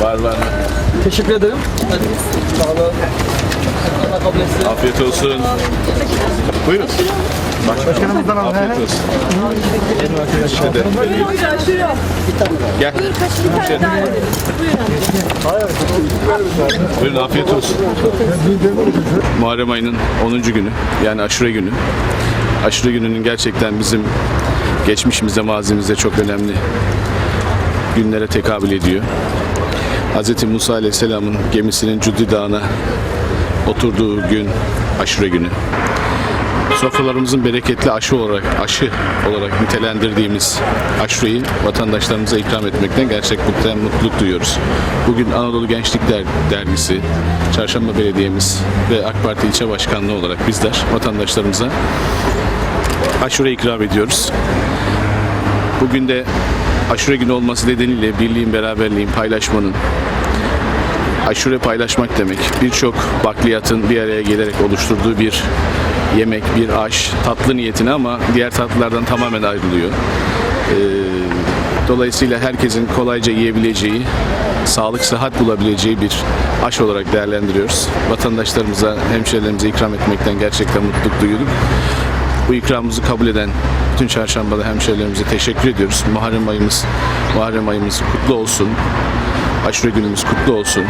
Var var. Teşekkür ederim. Sağ olun. Allah kabul etsin. Afiyet olsun. Buyurun. Başkanımızdan alın. Afiyet olsun. Teşekkür ederim. Gel. Buyurun afiyet olsun. Muharrem ayının 10. günü yani aşure günü. Aşure gününün gerçekten bizim geçmişimize, mazimize çok önemli günlere tekabül ediyor. Hz. Musa Aleyhisselam'ın gemisinin Cuddi Dağı'na oturduğu gün aşure günü. Sofralarımızın bereketli aşı olarak aşı olarak nitelendirdiğimiz aşureyi vatandaşlarımıza ikram etmekten gerçekten mutluluk duyuyoruz. Bugün Anadolu Gençlik Der- Dergisi, Çarşamba Belediye'miz ve AK Parti ilçe başkanlığı olarak bizler vatandaşlarımıza aşure ikram ediyoruz. Bugün de aşure günü olması nedeniyle birliğin, beraberliğin, paylaşmanın, aşure paylaşmak demek. Birçok bakliyatın bir araya gelerek oluşturduğu bir yemek, bir aş, tatlı niyetine ama diğer tatlılardan tamamen ayrılıyor. Ee, dolayısıyla herkesin kolayca yiyebileceği, sağlık, sıhhat bulabileceği bir aş olarak değerlendiriyoruz. Vatandaşlarımıza, hemşehrilerimize ikram etmekten gerçekten mutluluk duyuyorduk. Bu ikramımızı kabul eden bütün çarşambalı hemşehrilerimize teşekkür ediyoruz. Muharrem ayımız, Muharrem ayımız kutlu olsun. Aşure günümüz kutlu olsun.